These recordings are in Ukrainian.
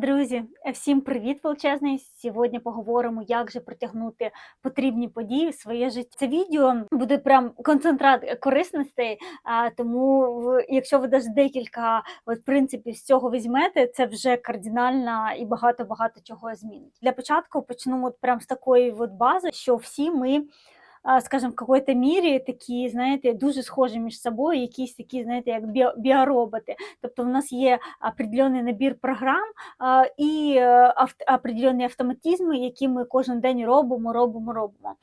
Друзі, всім привіт величезний! Сьогодні поговоримо, як же притягнути потрібні події в своє життя. Це відео буде прям концентрат корисностей, тому якщо ви навіть декілька от, принципів з цього візьмете, це вже кардинально і багато-багато чого змінить. Для початку почну от прям з такої от бази, що всі ми скажем, в какой-то мірі такі, знаєте, дуже схожі між собою, якісь такі, знаєте, як біо- біороботи. Тобто в нас є определений набір програм і е, определені автоматизми, які ми кожен день робимо, робимо, робимо.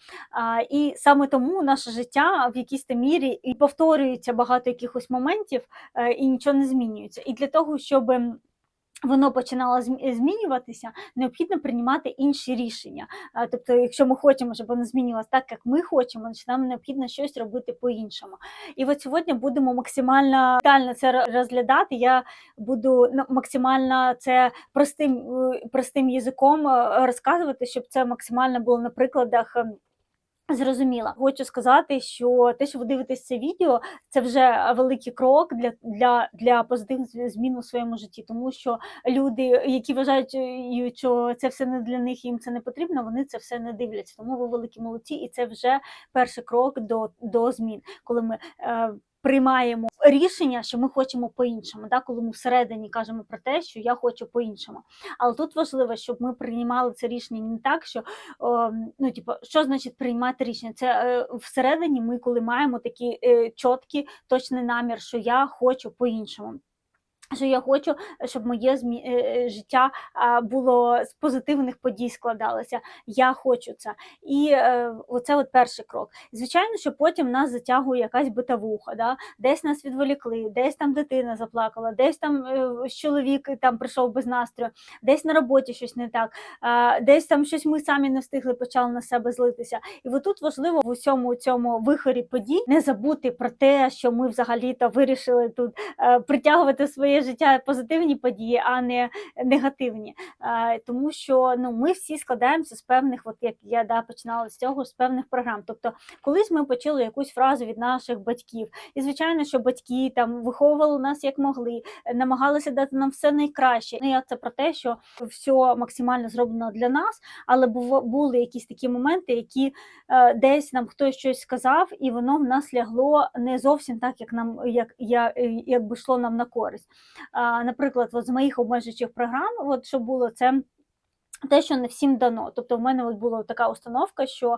І саме тому наше життя в якійсь мірі і повторюється багато якихось моментів, е, і нічого не змінюється. І для того, щоб воно починало змі- змінюватися, необхідно приймати інші рішення. Тобто, якщо ми хочемо, щоб воно змінювалося так, як ми хочемо, значить нам необхідно щось робити по-іншому. І от сьогодні будемо максимально детально це розглядати. Я буду ну, максимально це простим, простим язиком е, розказувати, щоб це максимально було на прикладах. Зрозуміла, хочу сказати, що те, що ви дивитесь це відео, це вже великий крок для, для, для позитивних змін у своєму житті, тому що люди, які вважають, е, що це все не для них, їм це не потрібно, вони це все не дивляться. Тому ви великі молодці, і це вже перший крок до, до змін, коли ми е, приймаємо рішення, що ми хочемо по-іншому, да? коли ми всередині кажемо про те, що я хочу по-іншому. Але тут важливо, щоб ми приймали це рішення не так, що о, ну, типу, що значить приймати рішення? Це е, всередині ми, коли маємо такий е, чіткий, точний намір, що я хочу по-іншому. Що я хочу, щоб моє е, е, життя було з позитивних подій складалося. Я хочу це. І е, оце от перший крок. Звичайно, що потім нас затягує якась битавуха, да? десь нас відволікли, десь там дитина заплакала, десь там чоловік там прийшов без настрою, десь на роботі щось не так, десь там щось ми самі не встигли, почали на себе злитися. І отут важливо в усьому цьому вихорі подій не забути про те, що ми взагалі-то вирішили тут притягувати в своє життя позитивні події, а не негативні. Тому що ну, ми всі складаємося з певних, от як я да, починала з цього, з певних програм. Тобто, колись ми почули якусь фразу від наших батьків, і звичайно, що батьки там виховували нас як могли, намагалися дати нам все найкраще. Ну, я це про те, що все максимально зроблено для нас, але були якісь такі моменти, які е, десь нам хтось щось сказав, і воно в нас лягло не зовсім так, як нам як, е, як би йшло нам на користь. Наприклад, от з моїх обмежуючих програм, от що було це. Те, що не всім дано. Тобто в мене от була така установка, що,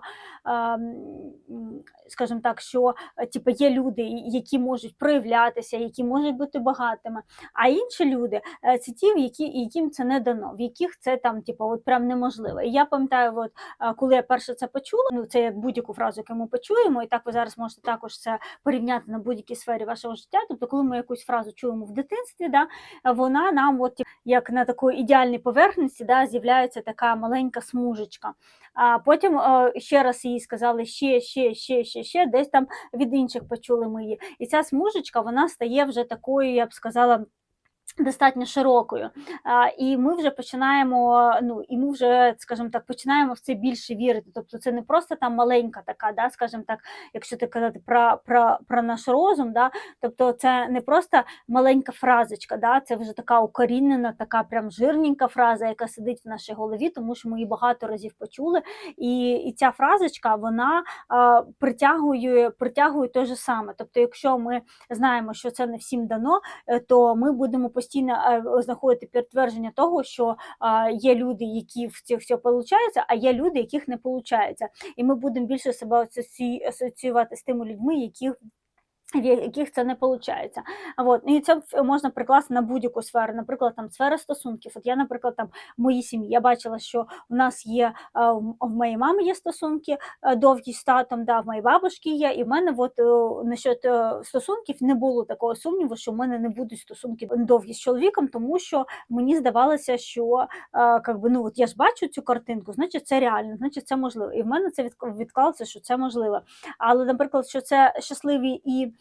скажімо так, що е, типу, є люди, які можуть проявлятися, які можуть бути багатими, а інші люди е, це ті, які, яким це не дано, в яких це там, типу, от прям неможливо. І я пам'ятаю, от, е, коли я перше це почула, ну це як будь-яку фразу, яку ми почуємо, і так ви зараз можете також це порівняти на будь-якій сфері вашого життя. Тобто, коли ми якусь фразу чуємо в дитинстві, да, вона нам, от як на такій ідеальній поверхності, да, з'являється така маленька смужечка. А потім е, ще раз їй сказали ще, ще, ще, ще, ще, десь там від інших почули ми її. І ця смужечка вона стає вже такою, я б сказала. Достатньо широкою, а, і ми вже починаємо. Ну і ми вже, скажімо так, починаємо в це більше вірити. Тобто, це не просто там маленька така, да, скажімо так, якщо ти казати про, про, про наш розум, да, тобто це не просто маленька фразочка, да, це вже така укорінена, така прям жирненька фраза, яка сидить в нашій голові, тому що ми її багато разів почули. І, і ця фразочка вона а, притягує, притягує те ж саме. Тобто, якщо ми знаємо, що це не всім дано, е, то ми будемо постійно е, знаходити підтвердження того, що є люди, які в цих все виходить, а є люди, яких не виходить. І ми будемо більше себе асоціювати з тими людьми, яких в яких це не виходить. Вот. І це можна прикласти на будь-яку сферу. Наприклад, там сфера стосунків. От я, наприклад, там в моїй сім'ї я бачила, що в нас є е, в моєї мами є стосунки е, довгі з татом, да, в моєї бабушки є, і в мене от, е, насчет стосунків не було такого сумніву, що в мене не будуть стосунки довгі з чоловіком, тому що мені здавалося, що би, ну, от я ж бачу цю картинку, значить це реально, значить це можливо. І в мене це відк- відклалося, що це можливо. Але, наприклад, що це щасливі і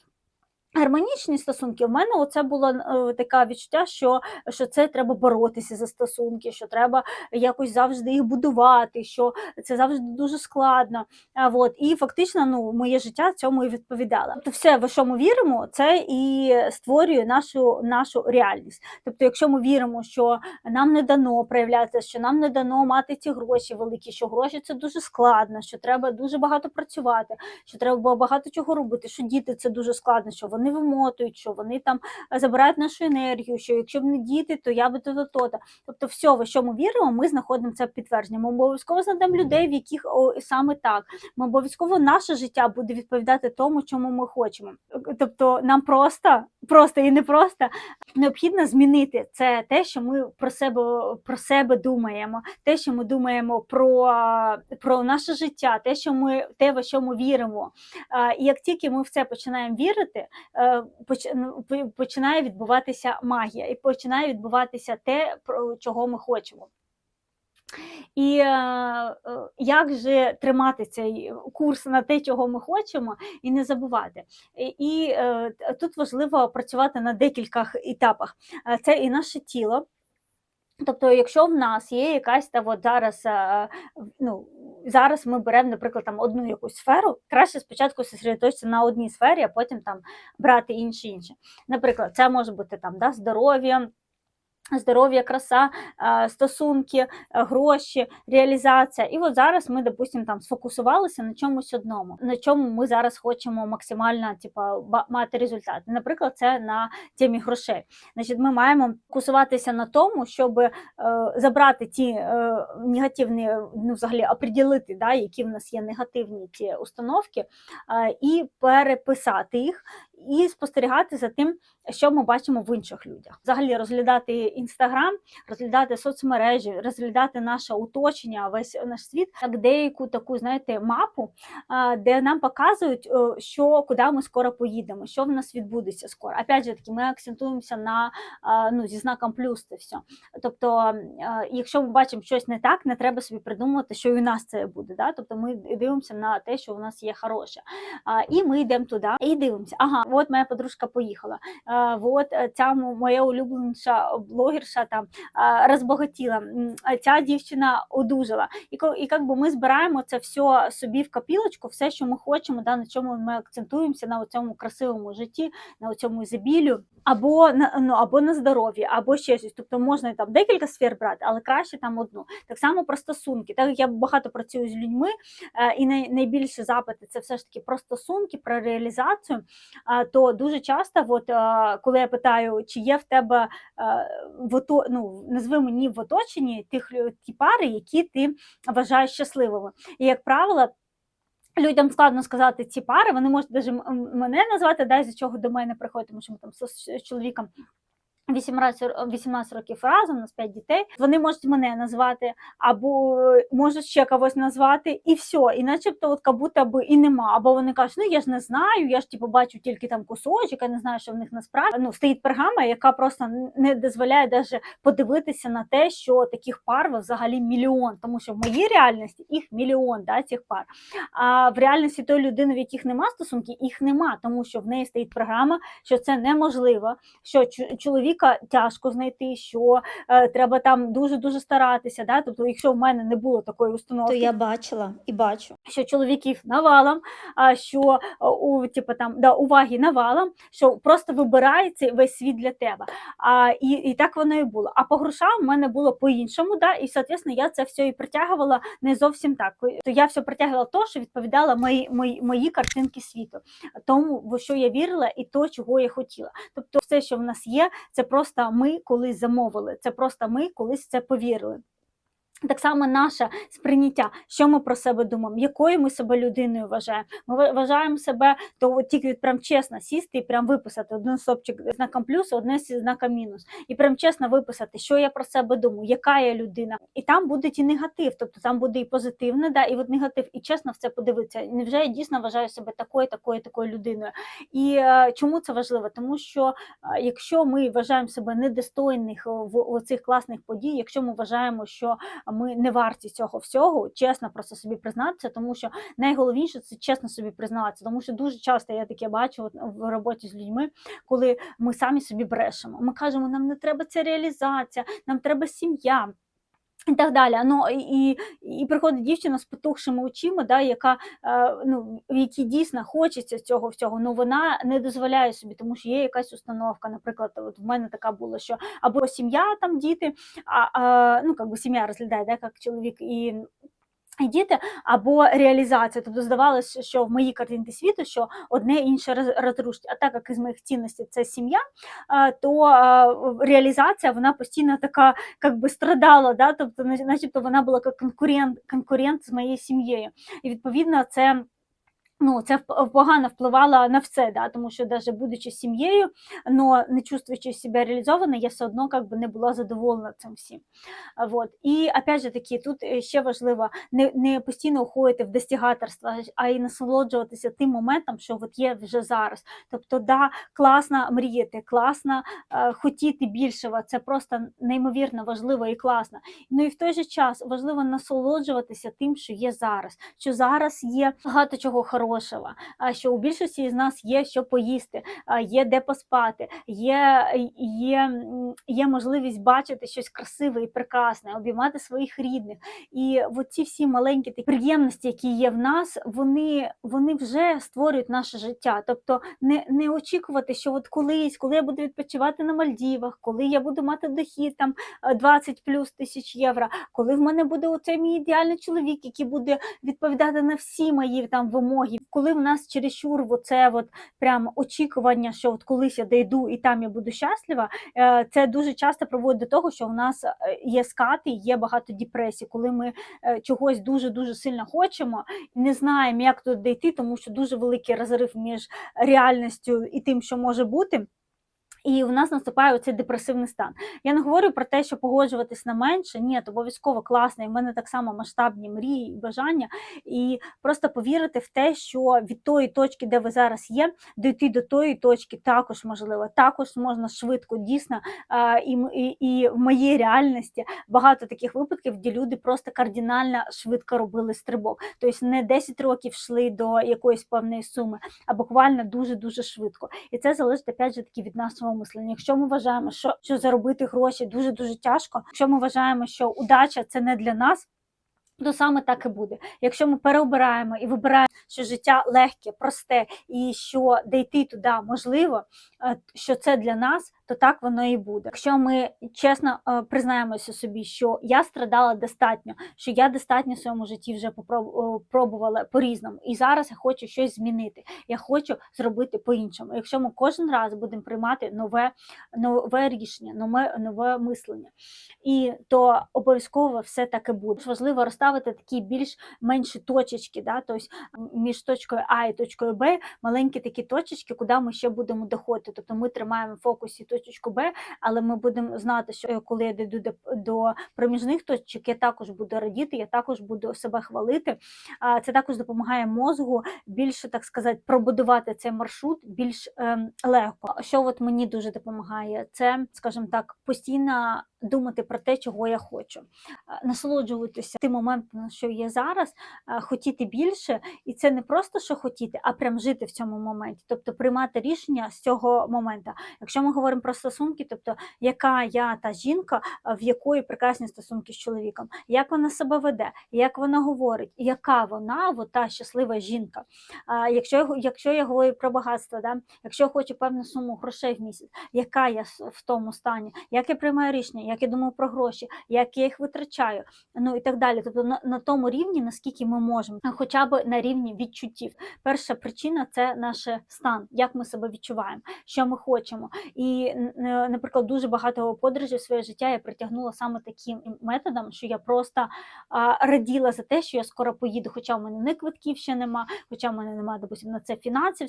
гармонічні стосунки, в мене оце було е, таке відчуття, що, що це треба боротися за стосунки, що треба якось завжди їх будувати, що це завжди дуже складно. А, от, і фактично ну, моє життя цьому і відповідало. Тобто, все, в що ми віримо, це і створює нашу, нашу реальність. Тобто, якщо ми віримо, що нам не дано проявлятися, що нам не дано мати ці гроші великі, що гроші це дуже складно, що треба дуже багато працювати, що треба багато чого робити, що діти це дуже складно, що вони вимотують, що вони там е, забирають нашу енергію, що якщо б не діти, то я би то то то Тобто, все, в що ми віримо, ми знаходимо це підтвердження. Ми обов'язково знайдемо людей, в яких о, саме так. Ми обов'язково наше життя буде відповідати тому, чому ми хочемо. Тобто, нам просто, просто і не просто необхідно змінити це те, що ми про себе про себе думаємо, те, що ми думаємо про, про наше життя, те, що ми те, в що ми віримо. І як тільки ми в це починаємо вірити, е, ну, починає відбуватися магія, і починає відбуватися те, про чого ми хочемо. І е, е, як же тримати цей курс на те, чого ми хочемо, і не забувати. І, е, тут важливо працювати на декількох етапах. Це і наше тіло. Тобто, якщо в нас є якась та от зараз, ну, зараз ми беремо, наприклад, там одну якусь сферу, краще спочатку зосередоточитися на одній сфері, а потім там брати інші інші. Наприклад, це може бути там да, здоров'я. Здоров'я, краса, стосунки, гроші, реалізація. І от зараз ми, допустимо, там сфокусувалися на чомусь одному, на чому ми зараз хочемо максимально типа, мати результат. Наприклад, це на темі грошей. Значить, ми маємо фокусуватися на тому, щоб е, забрати ті е, негативні, ну, взагалі оприділити, да, які в нас є негативні ті установки, е, і переписати їх, і спостерігати за тим, що ми бачимо в інших людях. Взагалі розглядати інстаграм, розглядати соцмережі, розглядати наше оточення, весь наш світ, як деяку таку, знаєте, мапу, де нам показують, е, що куди ми скоро поїдемо, що в нас відбудеться скоро. Опять же таки, ми акцентуємося на ну, зі знаком плюс це все. Тобто, якщо ми бачимо щось не так, не треба собі придумувати, що і у нас це буде. Да? Тобто ми дивимося на те, що у нас є хороше. І ми йдемо туди і дивимося. Ага, от моя подружка поїхала. А, от е, ця моя улюбленша блогерша там а, розбагатіла. Ця дівчина одужала. І і як би ми збираємо це все собі в копілочку, все, що ми хочемо, да, на чому ми акцентуємося на цьому красивому житті, на цьому ізобілію, або на ну або на здоров'ї, або ще щось. Тобто можна там декілька сфер брати, але краще там одну. Так само про стосунки. Так як я багато працюю з людьми, е, і най, найбільше запити це все ж таки про стосунки, про реалізацію. То дуже часто, от, е, коли я питаю, чи є в тебе е, в ну, назви мені в оточенні тих ті пари, які ти вважаєш щасливими. І як правило. Людям складно сказати ці пари, вони можуть навіть мене назвати, да, з чого до мене приходять, тому що ми там з чоловіком 18, ро- 18 років разом, у нас 5 дітей. Вони можуть мене назвати, або можуть ще когось назвати, і все. І начебто, от, будто би і нема. Або вони кажуть, ну я ж не знаю, я ж типу бачу тільки там кусочок, я не знаю, що в них насправді ну, стоїть програма, яка просто не дозволяє даже подивитися на те, що таких пар взагалі мільйон, тому що в моїй реальності їх мільйон да, цих пар. А в реальності тої людини, в яких нема стосунків, їх нема, тому що в неї стоїть програма, що це неможливо, що чу- чоловіка тяжко знайти, що е, треба там дуже дуже старатися. Да? Тобто, якщо в мене не було такої установки, То я бачила і бачу. що чоловіків навалом, а що у типу, там да, уваги навалом, що просто вибирається весь світ для тебе. А, і, і так воно і було. А по грошам в мене було по-іншому, да, і соответственно, я це все і притягувала не зовсім так. То я все притягувала то, що відповідало мої, мої, мої картинки світу, тому в що я вірила, і то, чого я хотіла. Тобто, все, що в нас є, це просто ми колись замовили. Це просто ми колись це повірили. Так само наше сприйняття, що ми про себе думаємо, якою ми себе людиною вважаємо. Ми вважаємо себе, то тільки от прям чесно сісти і прям виписати один стопчик знаком плюс, одне з знаком мінус. І прям чесно виписати, що я про себе думаю, яка я людина. І там буде і негатив, тобто там буде і позитивне, да, і от негатив, і чесно в це подивитися. Невже я дійсно вважаю себе такою, такою, такою людиною? І е, чому це важливо? Тому що е, якщо ми вважаємо себе недостойних в, в цих класних подій, якщо ми вважаємо, що ми не варті цього всього, чесно просто собі признатися, тому що найголовніше це чесно собі признатися, тому що дуже часто я таке бачу в роботі з людьми, коли ми самі собі брешемо. Ми кажемо, нам не треба ця реалізація, нам треба сім'я. І так далі. Ну, і, і приходить дівчина з потухшими очима, да, яка, е, ну, в якій дійсно хочеться цього всього, ну вона не дозволяє собі, тому що є якась установка. Наприклад, от в мене така була, що або сім'я, там діти, а, а ну, якби сім'я розглядає, да, як чоловік і і діти або реалізація. Тобто здавалося, що в моїй картинці світу що одне інше роз- розрушить. А так як із моїх цінностей це сім'я, то реалізація вона постійно така як би страдала, да? тобто, нач- начебто вона була як конкурент, конкурент з моєю сім'єю. І відповідно це. Ну, це погано впливало на все, да, тому що навіть будучи сім'єю, но не чувствуючи себе реалізованою, я все одно как би, не була задоволена цим всім. Вот. І опять же таки, тут е, ще важливо не, не постійно уходити в достигаторство, а й насолоджуватися тим моментом, що от є вже зараз. Тобто, да, класно мріяти, класно е, хотіти більшого, це просто неймовірно важливо і класно. Ну і в той же час важливо насолоджуватися тим, що є зараз, що зараз є багато чого хорошого, а що у більшості з нас є що поїсти, є де поспати, є, є, є можливість бачити щось красиве і прекрасне, обіймати своїх рідних. І ці всі маленькі такі приємності, які є в нас, вони, вони вже створюють наше життя. Тобто не, не очікувати, що от колись, коли я буду відпочивати на Мальдівах, коли я буду мати дохід там е, 20 плюс тисяч євро, коли в мене буде оцей мій ідеальний чоловік, який буде відповідати на всі мої там вимоги, коли в нас чересчур це от прям очікування, що от колись я дійду і там я буду щаслива, е, це дуже часто проводить до того, що в нас е, є скати, є багато депресії, коли ми е, чогось дуже дуже сильно хочемо, не знаємо, як туди дійти, тому що дуже великий розрив між реальністю і тим, що може бути. І в нас наступає оцей депресивний стан. Я не говорю про те, що погоджуватись на менше. Ні, то обов'язково класно. І в мене так само масштабні мрії і бажання. І просто повірити в те, що від тої точки, де ви зараз є, дійти до тої точки також можливо. Також можна швидко, дійсно. І, і, і в моїй реальності багато таких випадків, де люди просто кардинально швидко робили стрибок. Тобто не 10 років йшли до якоїсь певної суми, а буквально дуже дуже швидко. І це залежить опять же таки від нашого мислення. Якщо ми вважаємо, що, що заробити гроші дуже дуже тяжко, якщо ми вважаємо, що удача це не для нас. То саме так і буде. Якщо ми переобираємо і вибираємо, що життя легке, просте, і що дійти туди можливо, е, що це для нас, то так воно і буде. Якщо ми чесно е, признаємося собі, що я страдала достатньо, що я достатньо в своєму житті вже е, пробувала по-різному, і зараз я хочу щось змінити. Я хочу зробити по-іншому. Якщо ми кожен раз будемо приймати нове, нове рішення, нове, нове мислення, і то обов'язково все так і буде. Важливо розставити такі більш-менші точечки, да? тобто між точкою А і точкою Б маленькі такі точечки, куди ми ще будемо доходити. Тобто ми тримаємо в фокусі точку Б, але ми будемо знати, що е, коли я дійду до, до проміжних точок, я також буду радіти, я також буду себе хвалити. Це також допомагає мозгу більше, так сказати, пробудувати цей маршрут більш ем, легко. Що от мені дуже допомагає, це, скажімо так, постійно думати про те, чого я хочу, насолоджуватися тим моментом, що є зараз, хотіти більше, і це не просто що хотіти, а прям жити в цьому моменті, тобто приймати рішення з цього моменту. Якщо ми говоримо про стосунки, тобто яка я та жінка, в якої прекрасні стосунки з чоловіком, як вона себе веде, як вона говорить, яка вона, та щаслива жінка. Якщо, якщо я говорю про багатство, да? якщо я хочу певну суму грошей в місяць, яка я в тому стані, як я приймаю рішення, як я думаю про гроші, як я їх витрачаю, ну і так далі. Тобто на, на тому рівні, наскільки ми можемо, хоча б на рівні відчуттів. Перша причина це наш стан, як ми себе відчуваємо, що ми хочемо. І, наприклад, дуже багато подорожей в своє життя я притягнула саме таким методом, що я просто а, раділа за те, що я скоро поїду, хоча в мене не квитків ще нема, хоча в мене немає, допустим, на це фінансів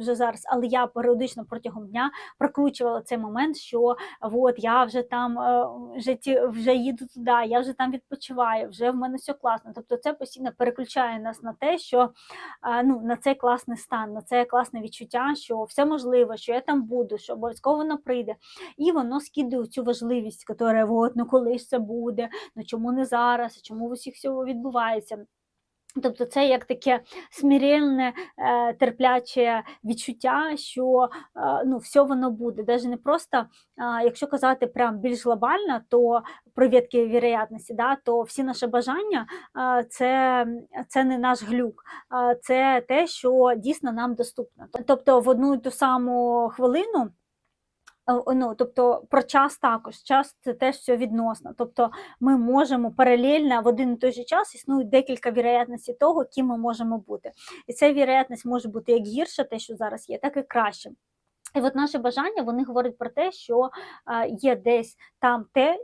вже, зараз, але я періодично протягом дня прокручувала цей момент, що от я вже там вже, вже їду туди, я вже там відпочиваю, вже в мене все класно. Тобто це постійно переключає нас на те, що ну, на цей класний стан, на це класне відчуття, що все можливо, що я там буду, що обов'язково воно прийде. І воно скидає цю важливість, яка от, ну коли ж це буде, ну чому не зараз, чому в усіх всього відбувається. Тобто це як таке смиренне, е, терпляче відчуття, що е, ну, все воно буде. Навіть не просто, якщо казати прям більш глобально, то про ветки вероятності, да, то всі наші бажання це, це не наш глюк, це те, що дійсно нам доступно. Тобто в одну і ту саму хвилину. Е, Ну, тобто про час також. Час це теж все відносно. Тобто ми можемо паралельно в один і той же час існують декілька вірогідностей того, ким ми можемо бути. І ця вірогідність може бути як гірша, те, що зараз є, так і краще. І от наші бажання вони говорять про те, що а, є десь там те, е,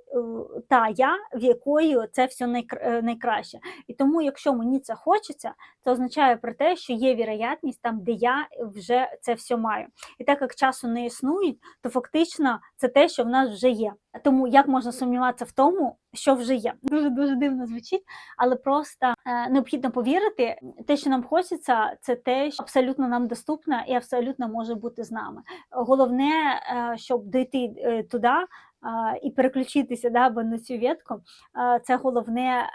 та я, в якої це все найкра- е, найкраще. І тому, якщо мені це хочеться, це означає про те, що є вірогідність там, де я вже це все маю. І так як часу не існує, то фактично це те, що в нас вже є. Тому як можна сумніватися в тому, що вже є? Дуже дуже дивно звучить, але просто е, необхідно повірити, те, що нам хочеться, це те, що абсолютно нам доступно і абсолютно може бути з нами. Головне, е, щоб дійти е, туди. І переключитися да, бо на цю ветку, це головне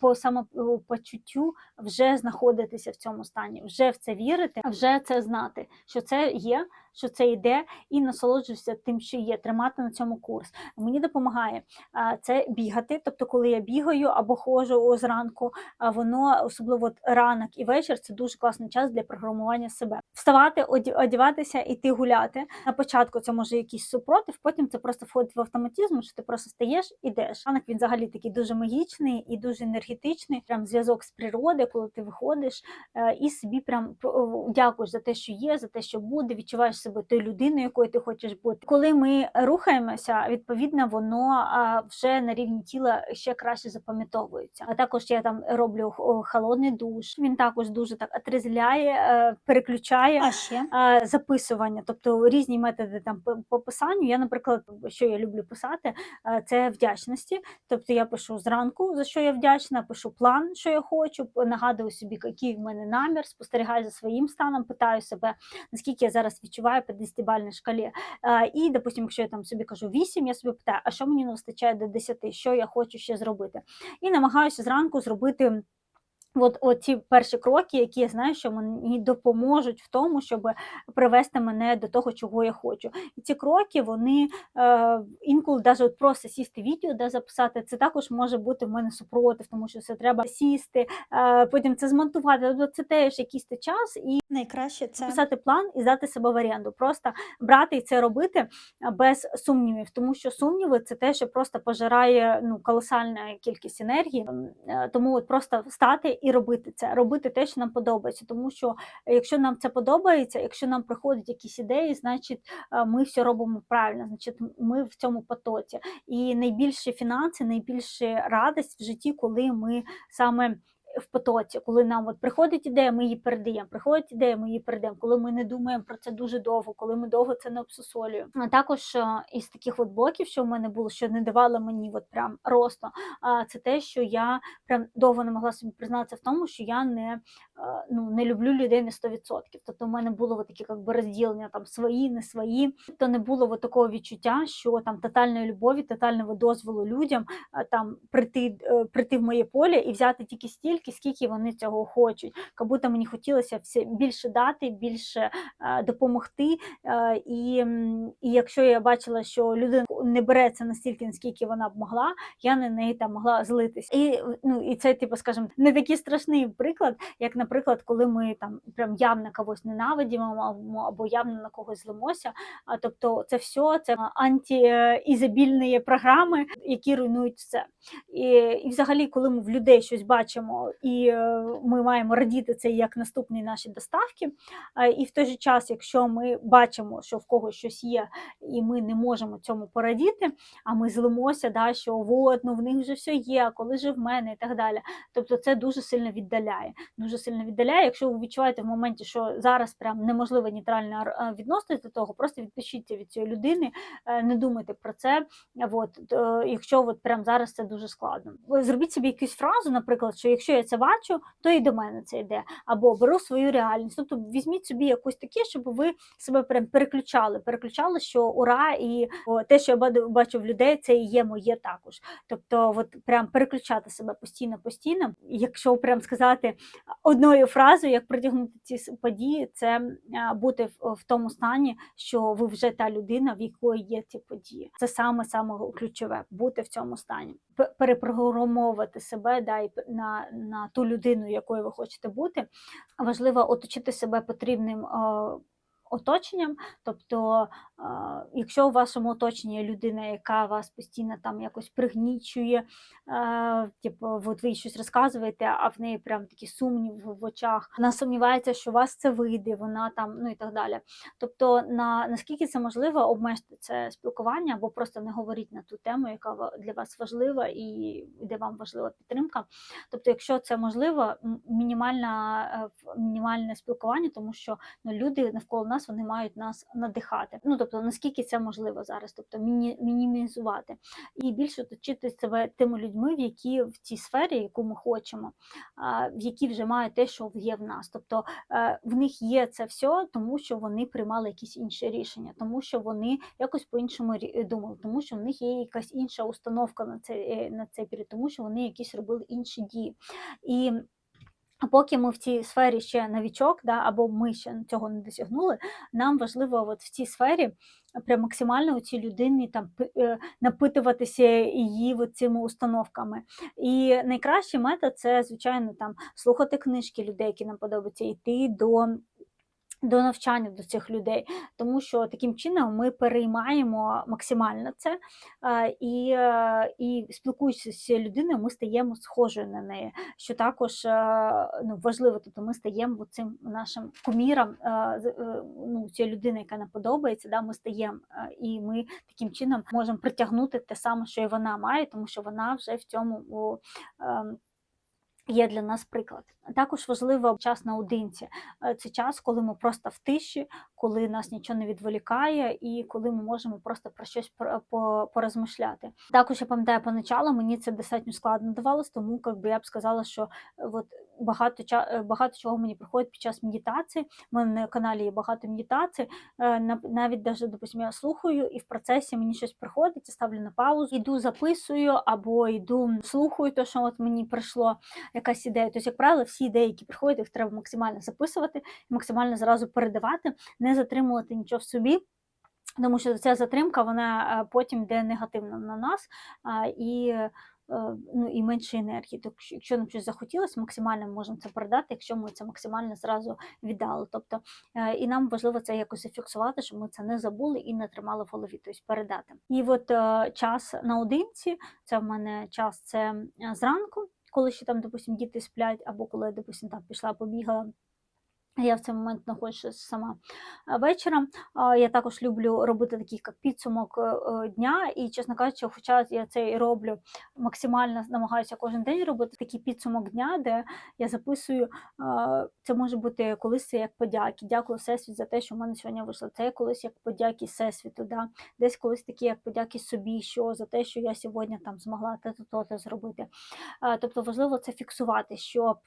по самопочуттю вже знаходитися в цьому стані, вже в це вірити, вже це знати, що це є, що це йде, і насолоджуюся тим, що є, тримати на цьому курс. Мені допомагає це бігати. Тобто, коли я бігаю або ходжу зранку, воно особливо ранок і вечір це дуже класний час для програмування себе. Вставати, одягатися, іти гуляти. На початку це може якийсь супротив, потім це просто входить в автоматизм, що ти просто стаєш ідеш. Ранок він взагалі такий дуже магічний і дуже енергетичний. Прям зв'язок з природи, коли ти виходиш е, і собі прям дякуєш за те, що є, за те, що буде, відчуваєш себе тою людиною, якою ти хочеш бути. Коли ми рухаємося, відповідно, воно вже на рівні тіла ще краще запам'ятовується. А також я там роблю холодний душ. Він також дуже так отрезвляє, е, переключає. А ще записування, тобто різні методи там по- по писанню. Я, наприклад, що я люблю писати, е, це вдячності. Тобто я пишу зранку, за що я вдячна, пишу план, що я хочу, нагадую собі, який в мене намір, спостерігаю за своїм станом, питаю себе, наскільки я зараз відчуваю по 10-бальній шкалі. І, допустимо, якщо я там собі кажу 8, я собі питаю, а що мені не вистачає до 10, що я хочу ще зробити. І намагаюся зранку зробити. От, от ці перші кроки, які я знаю, що мені допоможуть в тому, щоб привести мене до того, чого я хочу. І ці кроки, вони е, інколи навіть от просто сісти відео, де записати, це також може бути в мене супротив, тому що це треба сісти, е, потім це змонтувати. Це теж якийсь час і найкраще це писати план і здати себе в оренду. Просто брати і це робити без сумнівів, тому що сумніви це те, що просто пожирає ну, колосальна кількість енергії. Е, Тому от просто встати і робити це, робити те, що нам подобається. Тому що е, якщо нам це подобається, якщо нам приходять якісь ідеї, значить е, ми все робимо правильно, значить ми в цьому потоці. І найбільші фінанси, найбільша радість в житті, коли ми саме в потоці, коли нам от приходить ідея, ми її передаємо. Приходить ідея, ми її передаємо. Коли ми не думаємо про це дуже довго, коли ми довго це не обсусолюємо. А також е, із таких от блоків, що в мене було, що не давало мені от прям росту, це те, що я прям довго не могла собі признатися в тому, що я не, ну, не люблю людей на 100%. Тобто в мене було таке якби розділення там свої, не свої. Тобто не було такого відчуття, що там тотальної любові, тотального дозволу людям там прийти, е, прийти в моє поле і взяти тільки стільки, скільки вони цього хочуть. Як будто мені хотілося все більше дати, більше допомогти. І, і якщо я бачила, що людина не бере це настільки, наскільки вона б могла, я на неї там могла злитися. І, ну, і це, типу, скажімо, не такий страшний приклад, як, наприклад, коли ми там прям явно когось ненавидимо або- явно на когось злимося. А тобто, це все це антиізобільні програми, які руйнують все. І, і взагалі, коли ми в людей щось бачимо, і е, ми маємо радіти це як наступні наші доставки. І в той же час, якщо ми бачимо, що в когось щось є, і ми не можемо цьому порадіти, а ми злимося, да, що от, ну в них вже все є, коли же в мене і так далі. Тобто це дуже сильно віддаляє, дуже сильно нейтрально віддаляє. Якщо ви відчуваєте в моменті, що зараз прям неможливо нейтрально е, відноситись до того, просто відпишіться від цієї людини, е, не думайте про це. От, е, якщо от прям зараз це дуже складно. Зробіть собі якусь фразу, наприклад, що якщо я це бачу, то і до мене це йде. Або беру свою реальність. Тобто візьміть собі якусь таке, щоб ви себе прям переключали, переключали, що ура, і о, те, що я бачу в людей, це і є моє також. Тобто, от прям переключати себе постійно, постійно. Якщо прям сказати одною фразою, як притягнути ці події, це бути в, тому стані, що ви вже та людина, в якої є ці події. Це саме саме ключове бути в цьому стані, перепрограмовувати себе да, і на, на ту людину, якою ви хочете бути. Важливо оточити себе потрібним. Оточенням, тобто, якщо у вашому оточенні є людина, яка вас постійно там якось пригнічує, типу, от ви щось розказуєте, а в неї прям такі сумніви в очах, вона сумнівається, що у вас це вийде, вона там, ну і так далі. Тобто, на наскільки це можливо, обмежте це спілкування або просто не говоріть на ту тему, яка для вас важлива і де вам важлива підтримка. Тобто, якщо це можливо, е, мінімальне спілкування, тому що ну, люди навколо нас вони мають нас надихати. Ну тобто, наскільки це можливо зараз, тобто міні, мінімізувати і більше оточити себе тими людьми, в які в цій сфері, яку ми хочемо, в які вже мають те, що є в нас. Тобто е, в них є це все, тому що вони приймали якісь інші рішення, тому що вони якось по-іншому думали, тому що в них є якась інша установка на цей, е, на цей період, тому що вони якісь робили інші дії. І а поки ми в цій сфері ще новічок, да, або ми ще цього не досягнули, нам важливо от в цій сфері прям максимально у цій людині там е, напитуватися її от цими установками. І найкращий метод це, звичайно, там слухати книжки людей, які нам подобаються, йти до. До навчання до цих людей, тому що таким чином ми переймаємо максимально це, е, і, і спілкуючись з цією людиною, ми стаємо схожою на неї що також е, ну, важливо, тобто ми стаємо цим нашим куміром, е, ну, цієї людини, яка нам подобається, да, ми стаємо, і ми таким чином можемо притягнути те саме, що і вона має, тому що вона вже в цьому ем, є для нас приклад. Також важливо час наодинці. Е, Це час, коли ми просто в тиші, коли нас нічого не відволікає, і коли ми можемо просто про щось пор- порозмишляти. Також я пам'ятаю, поначалу мені це достатньо складно давалось, тому як би я б сказала, що е, от багато е, багато чого мені приходить під час медитації. У мене на каналі є багато медитацій. Е, Навіть даже, допустим, я слухаю, і в процесі мені щось приходить, я ставлю на паузу, йду записую або йду слухаю те, що от мені прийшло якась ідея. Тобто, як правило, всі ідеї, які приходять, їх треба максимально записувати, максимально зразу передавати, не затримувати нічого в собі. Тому що ця затримка вона е, потім йде негативно на нас і, ну, і менше енергії. Тобто, якщо нам щось захотілося, максимально можемо це передати, якщо ми це максимально зразу віддали. Тобто, е, і нам важливо це якось зафіксувати, щоб ми це не забули і не тримали в голові, тобто передати. І от е, час наодинці, це в мене час це е, зранку, коли ще там, допустим, діти сплять, або коли я, допустим, там пішла, побігала. Я в цей момент знаходжуся сама е, вечором. Я також люблю робити такий як підсумок е, е, дня, і, чесно кажучи, хоча я це і роблю максимально намагаюся кожен день робити такий підсумок дня, де я записую. Це може бути колись це як подяки. Дякую Всесвіт за те, що в мене сьогодні вийшло. Це колись як подяки Всесвіту. Да? Десь колись такі як подяки собі, що за те, що я сьогодні там змогла те-то то зробити. Тобто важливо це фіксувати, щоб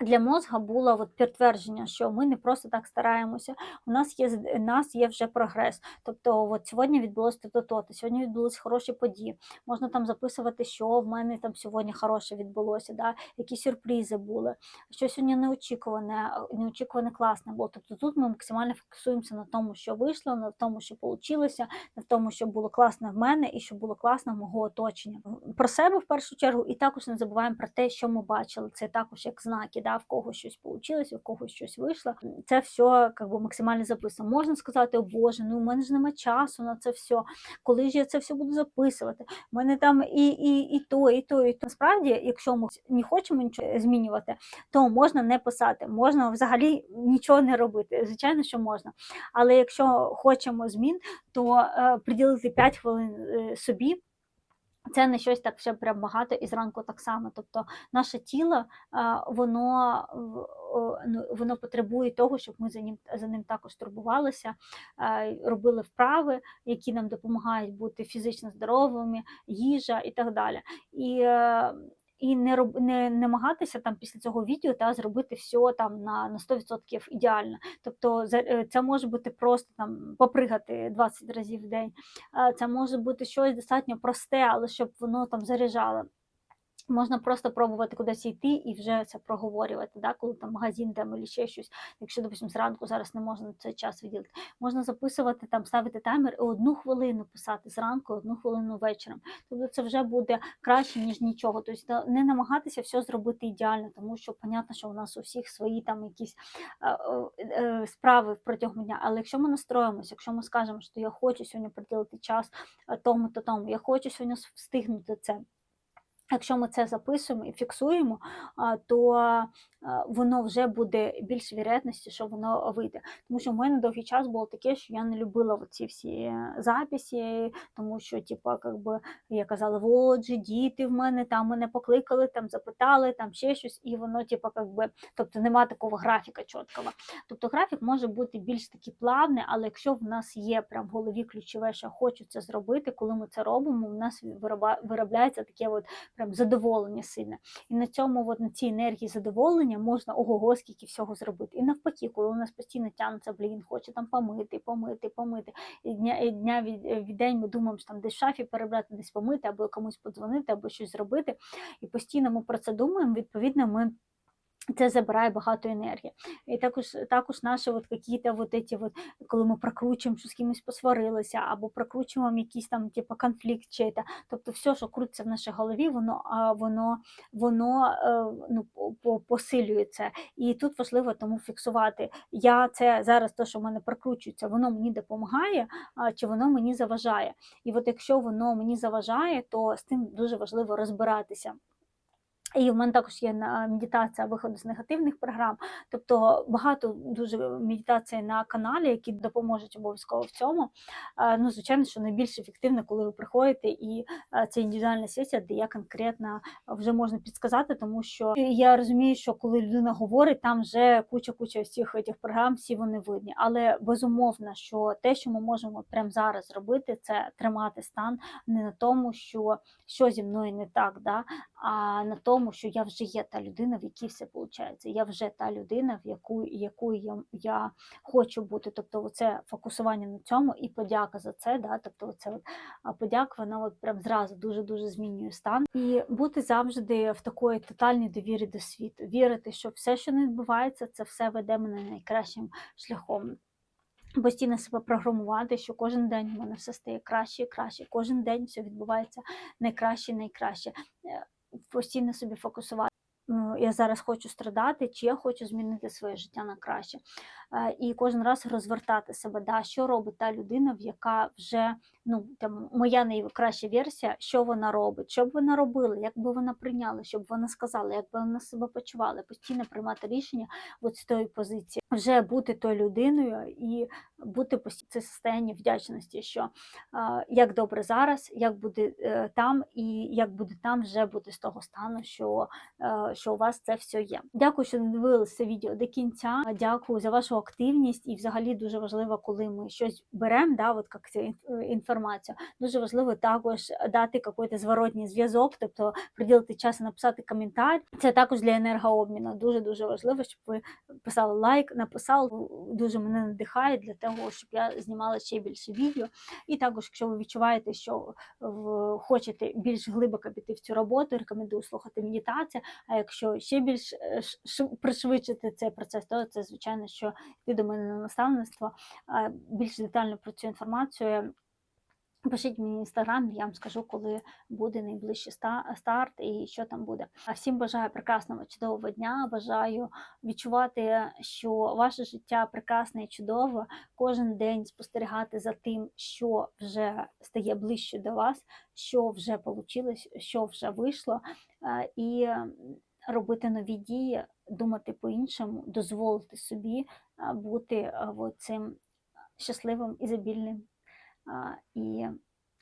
для мозга було от підтвердження, що ми не просто так стараємося. У нас є у нас є вже прогрес. Тобто, от сьогодні відбулося то то сьогодні відбулися хороші події. Можна там записувати, що в мене там сьогодні хороше відбулося, да? які сюрпризи були, що сьогодні неочікуване, неочікуване класне було. Тобто тут ми максимально фокусуємося на тому, що вийшло, на тому, що вийшло, на тому, що було класно в мене і що було класно в мого оточення. Про себе в першу чергу, і також не забуваємо про те, що ми бачили. Це також як знаки, да, в когось щось вийшло, в когось щось вийшло. Це все как би, максимально записано. Можна сказати, о Боже, ну у мене ж нема часу на це все. Коли ж я це все буду записувати? У мене там і, і, і то, і то, і то. Насправді, якщо ми не хочемо нічого змінювати, то можна не писати, можна взагалі нічого не робити. Звичайно, що можна. Але якщо хочемо змін, то е, приділити 5 хвилин е, собі. Це не щось так все прям багато і зранку так само. Тобто наше тіло, воно, ну, воно потребує того, щоб ми за ним, за ним також турбувалися, робили вправи, які нам допомагають бути фізично здоровими, їжа і так далі. І, е, і не, роб, не намагатися там після цього відео та зробити все там на, на 100% ідеально. Тобто е, це може бути просто там попригати 20 разів в день. Це може бути щось достатньо просте, але щоб воно там заряджало. Можна просто пробувати кудись йти і вже це проговорювати, да? коли там магазин там, або ще щось. Якщо, допустим, зранку зараз не можна цей час виділити. Можна записувати, там, ставити таймер і одну хвилину писати зранку, одну хвилину вечором. Тобто це вже буде краще, ніж нічого. Тобто не намагатися все зробити ідеально, тому що понятно, що у нас у всіх свої там якісь е, е, справи протягом дня. Але якщо ми настроїмося, якщо ми скажемо, що я хочу сьогодні приділити час е, тому то тому, я хочу сьогодні встигнути це. Якщо ми це записуємо і фіксуємо, то воно вже буде більш вірятності, що воно вийде. Тому що в мене довгий час було таке, що я не любила ці всі е, записи, тому що, типу, как би, я казала, от же діти в мене там мене покликали, там запитали, там ще щось, і воно, типу, как би, тобто нема такого графіка чіткого. Тобто графік може бути більш такий плавний, але якщо в нас є прям в голові ключове, що хочу це зробити, коли ми це робимо, у нас виробляється таке от прям задоволення сильне. І на цьому, от, на цій енергії задоволення можна ого-го, скільки всього зробити. І навпаки, коли у нас постійно тягнеться, блін, хоче там помити, помити, помити. І дня, і дня від, від день ми думаємо, що там десь в шафі перебрати, десь помити, або комусь подзвонити, або щось зробити. І постійно ми про це думаємо, відповідно, ми. Це забирає багато енергії. І також, також наші от какие-то вот эти коли ми прокручуємо, що з кимось посварилися, або прокручуємо якийсь там типу, конфлікт чей-то. Тобто все, що крутиться в нашій голові, воно, воно, воно е, ну, по- по- посилює це. І тут важливо тому фіксувати. Я це зараз, те, що в мене прокручується, воно мені допомагає, чи воно мені заважає. І от якщо воно мені заважає, то з тим дуже важливо розбиратися. І в мене також є на медитація виходу з негативних програм. Тобто багато дуже медитацій на каналі, які допоможуть обов'язково в цьому. Е, Ну, звичайно, що найбільш ефективно, коли ви приходите, і е, це індивідуальна сесія, де я конкретно вже можна підсказати, тому що я розумію, що коли людина говорить, там вже куча-куча всіх цих програм, всі вони видні. Але безумовно, що те, що ми можемо прямо зараз зробити, це тримати стан не на тому, що що зі мною не так, да? а на тому, що я вже є та людина, в якій все виходить. Я вже та людина, в яку, якою я, я хочу бути. Тобто, це фокусування на цьому і подяка за це. Да? Тобто, це от, подяка, вона от прям зразу дуже дуже змінює стан. І бути завжди в такої тотальній довірі до світу, вірити, що все, що не відбувається, це все веде мене найкращим шляхом. Постійно себе програмувати, що кожен день у мене все стає краще і краще. Кожен день все відбувається найкраще, найкраще. Постійно собі фокусувати. Ну, Я зараз хочу страдати, чи я хочу змінити своє життя на краще. Е, І кожен раз розвертати себе, да, що робить та людина, в яка вже ну, там, моя найкраща версія, що вона робить, що б вона робила, як би вона прийняла, щоб вона сказала, як би вона себе почувала, постійно приймати рішення от з тої позиції, вже бути тою людиною і бути постійно це состояння вдячності, що е, як добре зараз, як буде е, там, і як буде там, вже буде з того стану, що, е, що у вас це все є. Дякую, що дивилися це відео до кінця. Дякую за вашу активність, і взагалі дуже важливо, коли ми щось беремо, да, от як цю інформацію. Дуже важливо також дати якийсь зворотній зв'язок, тобто приділити час і написати коментар. Це також для енергообміну. Дуже дуже важливо, щоб ви писали лайк, написали. Дуже мене надихає для того, щоб я знімала ще більше відео. І також, якщо ви відчуваєте, що в- хочете більш глибоко піти в цю роботу, рекомендую слухати медитацію. А якщо ще більш е, пришвидшити цей процес, то це звичайно, що йти до мене на наставництво. Більш детально про цю інформацію. Пишіть мені інстаграм, я вам скажу, коли буде найближчий старт і що там буде. А всім бажаю прекрасного чудового дня. Бажаю відчувати, що ваше життя прекрасне і чудове. Кожен день спостерігати за тим, що вже стає ближче до вас, що вже вийшло, що вже вийшло, е, і робити нові дії, думати по-іншому, дозволити собі е, бути е, цим щасливим, ізобільним а, і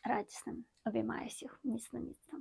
радісним. Обіймаю всіх міцно міцно.